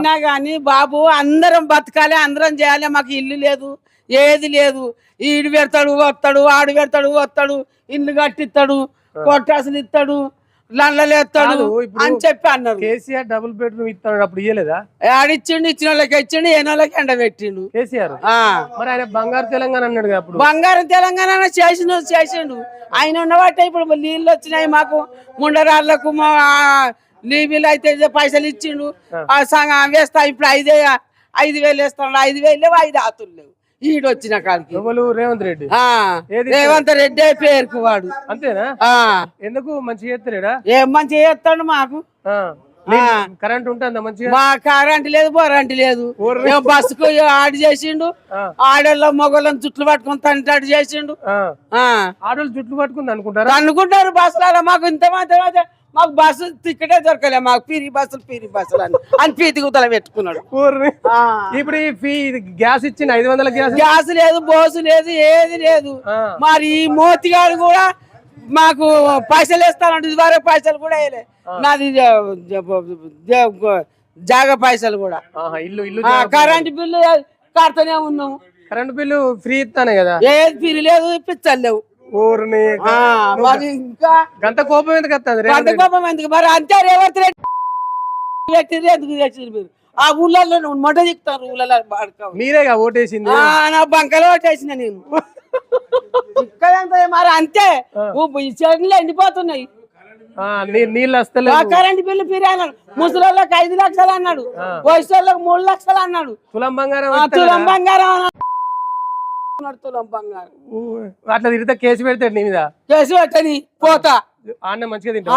అయినా గాని బాబు అందరం బతకాలి అందరం చేయాలి. మాకు ఇల్లు లేదు ఏది లేదు. ఈడు పెడతాడు వస్తాడు ఆడు పెడతాడు వస్తాడు. ఇల్లు కట్టిస్తాడు కొట్టాసులు ఇస్తాడు లండలు ఎత్తాడు కాదు, ఇప్పుడు- అని చెప్పి అన్నారు. కేసీఆర్ డబుల్ బెడ్రూమ్ ఇస్తాడు అప్పుడు ఇయ్యలేదా? ఆడిచ్చిండు ఇచ్చిన వాళ్ళకి ఇచ్చిండు ఏ వాళ్ళకి ఎండబెట్టిండు. కేసీఆర్? మరి ఆయన బంగారు తెలంగాణ అన్నాడు కదా అప్పుడు. బంగారం తెలంగాణ చేసిన చేసిండు. ఆయన ఉన్నవాటే ఇప్పుడు నీళ్ళు వచ్చినాయి మాకు ముండరాళ్ళకు మా లీబీలు అయితే పైసలు ఇచ్చిండు. ఆ. సంగ వేస్తా ఇప్పుడు ఐదే ఐదు వేలు వేస్తాడు. ఐదు వేలు లేవు ఐదు ఆతులు లేవు. ఈడు వచ్చిన కాడికి. రేవంత్ రెడ్డి. రేవంత్ రెడ్డి పేరుకు వాడు. అంతేనా? ఎందుకు మంచిగా చేస్తలేడా? ఏం మంచి చేస్తాడు మాకు? కరెంట్ ఉంటుందా మంచిగా? మా కారంటి లేదు బోరంటి లేదు. బస్సుకు ఆడు చేసిండు? ఆ. ఆడల్లో మొగలను చుట్లు పట్టుకొని తంటాడు చేసిండు. ఆడోళ్ళు జుట్లు పట్టుకుంది అనుకుంటారా? అనుకుంటారు బస్సులలో మాకు ఇంత మాత్రం అయితే మాకు బస్సు టికెటే దొరకలే మాకు పీరి బస్సులు పీరి బస్సులు అని. అని పీతి గుతల పెట్టుకున్నాడు. ఇప్పుడు ఈ ఫీ గ్యాస్ ఇచ్చింది ఐదు వందల గ్యాస్ గ్యాస్ లేదు బోసు లేదు ఏది లేదు. మరి ఈ మోతిగాడు కూడా మాకు పైసలు ఇస్తానంటే ఇదివరకు పైసలు కూడా వేయలే. నాది జాగ పైసలు కూడా. ఇల్లు ఇల్లు కరెంట్ బిల్లు కడుతూనే ఉన్నాము కరెంట్ బిల్లు ఫ్రీ ఇస్తానే కదా. ఏది పిరి లేదు పిచ్చలు లేవు. ఊరిని మరి ఇంకా గంత కోపం ఎందుకు వస్తుంది అంత కోపం ఎందుకు? మరి అంతే రేవంత్ రెడ్డి ఎందుకు చేసిర్రు మీరు? ఆ ఊళ్ళల్లో మొట్ట దిక్కుతారు ఊళ్ళలో మీరేగా ఓటేసింది. నా బంకలో వచ్చేసిన నేను. ఇక్కడ మరి అంతే. చెట్లు ఎండిపోతున్నాయి. నీళ్ళు వస్తలే ఆ కరెంట్ బిల్లు అన్నాడు. ముసలోళ్ళకి ఐదు లక్షలు అన్నాడు. వయసు మూడు లక్షలు అన్నాడు. తులం బంగారం వస్తలేదా? తులం బంగారం అన్నాడు అన్నాడు తులం బంగారం ఊ, అట్లా తిరిగితే కేసు పెడతాడు నీ మీద? చేసి పెట్టని పోతా. ఆన్న మంచిగా తింటా